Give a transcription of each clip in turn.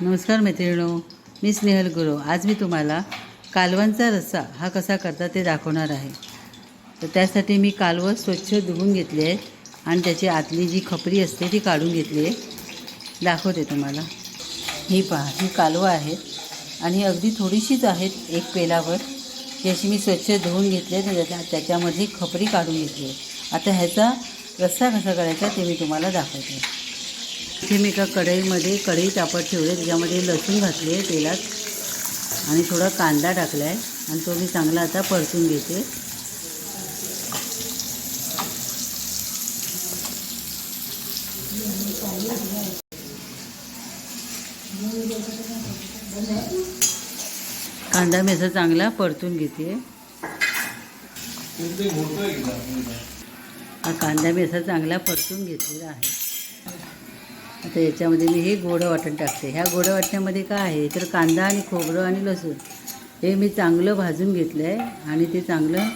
नमस्कार मैत्रिणो मी स्नेहल गुरु. आज मी तुम्हाला कालवांचा रस्सा हा कसा करता ते दाखवणार आहे. तर त्यासाठी मी कालवं स्वच्छ धुवून घेतली आहे आणि त्याची आतली जी खपरी असते ती काढून घेतली आहे. दाखवते तुम्हाला. ही पहा ही कालवं आहेत आणि अगदी थोडीशीच आहेत एक पेलावर. ही अशी मी स्वच्छ धुवून घेतली आहे त्याच्या त्याच्यामधली खपरी काढून घेतली आहे. आता ह्याचा रस्सा कसा करायचा ते मी तुम्हाला दाखवते. इथे मी एका कढईमध्ये कढई तापत ठेवले त्याच्यामध्ये लसूण घातले तेलात. आणि थोडा कांदा टाकला आहे आणि तो मी चांगला आता परतून घेते. कांदा मी असा चांगला परतून घेते. हा कांदा मी असा चांगला परतून घेतलेला आहे. आता याच्यामध्ये मी हे गोडं वाटण टाकते. ह्या गोडं वाटण्यामध्ये काय आहे? तर कांदा आणि खोबरं आणि लसूण. हे मी चांगलं भाजून घेतलं आहे आणि ते चांगलं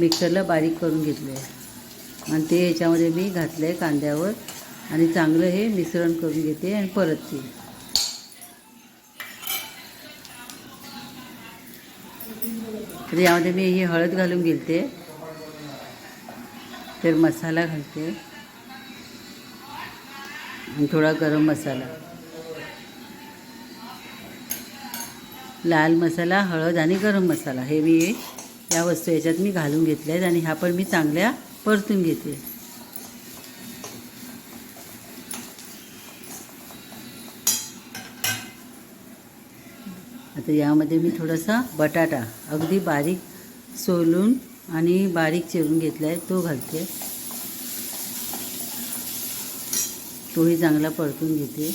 मिक्सरला बारीक करून घेतलं आहे आणि ते याच्यामध्ये मी घातलं आहे कांद्यावर आणि चांगलं हे मिश्रण करून घेते आणि परत ते तर यामध्ये मी ही हळद घालून घेते. तर मसाला घालते. आणि थोडा गरम मसाला. लाल मसाला हळद आणि गरम मसाला. हे मी या वस्तू याच्यात मी घालून घेतल्या आहेत आणि ह्या पण मी चांगल्या परतून घेते आता यामध्ये मी थोडासा बटाटा अगदी बारीक सोलून आणि बारीक चिरून घेतला आहे तो घालते. तोही चांगला परतून घेते.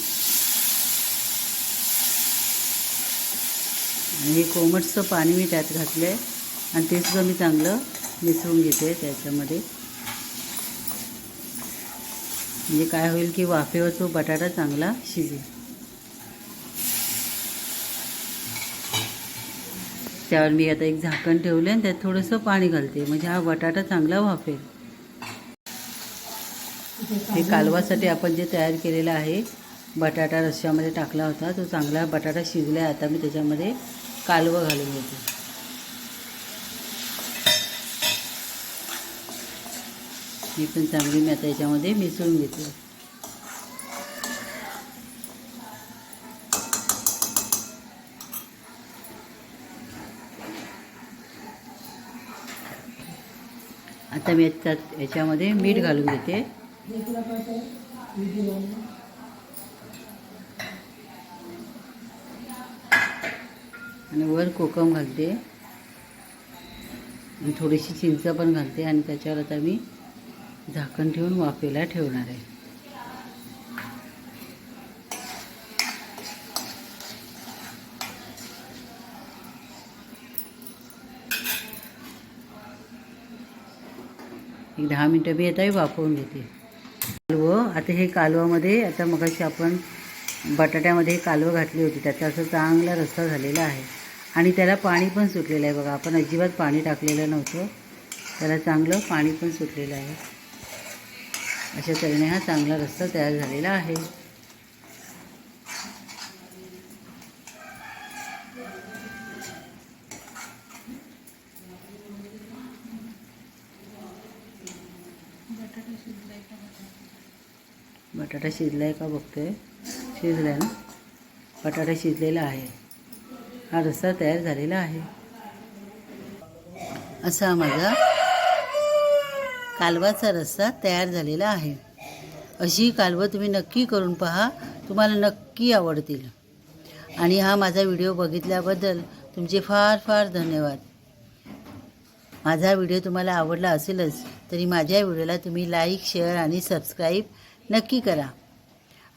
आणि हे कोमटचं पाणी मी त्यात घातलं आहे आणि तेसुद्धा मी चांगलं मिसळून घेते त्याच्यामध्ये. म्हणजे काय होईल की वाफेवर तो बटाटा चांगला शिजेल. त्यावर मी आता एक झाकण ठेवलं आणि त्यात थोडंसं पाणी घालते. म्हणजे हा बटाटा चांगला वाफेल. हे कालवासाठी आपण जे तयार केलेलं आहे बटाटा रश्श्यामध्ये टाकला होता. तो चांगला बटाटा शिजला आहे आता मी त्याच्यामध्ये कालवं घालून घेते. ही पण चांगली मी आता याच्यामध्ये मिसळून घेते. आता मी याच्यात याच्यामध्ये मीठ घालून घेते. आणि वर कोकम घालते. आणि थोडीशी चिंच पण घालते आणि त्याच्यावर आता मी झाकण ठेवून वाफेला ठेवणार आहे. एक दहा मिनटं मी आता वाफवून घेते. कालवं. आता हे कालवामध्ये आता मगाशी आपण बटाट्यामध्ये कालवं घातली होती. त्याचा असं चांगला रस्ता झालेला आहे. आणि त्याला पाणी पण सुटलेलं आहे बघा. आपण अजिबात पाणी टाकलेलं नव्हतं. त्याला चांगलं पाणी पण सुटलेलं आहे. अशा तऱ्हेने हा चांगला रस्ता तयार झालेला आहे. बटाटा शिजला आहे का बघतोय. शिजला ना? बटाटा शिजलेला आहे. हा रस्सा तयार झालेला आहे. असा माझा कालवाचा रस्सा तयार झालेला आहे. अशी कालवं तुम्ही नक्की करून पहा. तुम्हाला नक्की आवडतील. आणि हा माझा व्हिडिओ बघितल्याबद्दल तुमचे फार फार धन्यवाद. माझा व्हिडिओ तुम्हाला आवडला असेलच तरी माझ्या व्हिडिओला तुम्ही लाईक शेअर आणि सबस्क्राईब नक्की करा.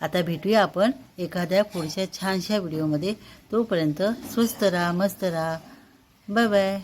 आता भेटूया आपण एखाद्या पुढच्या छानशा व्हिडिओमध्ये. तोपर्यंत स्वस्त राहा मस्त राहा. Bye bye.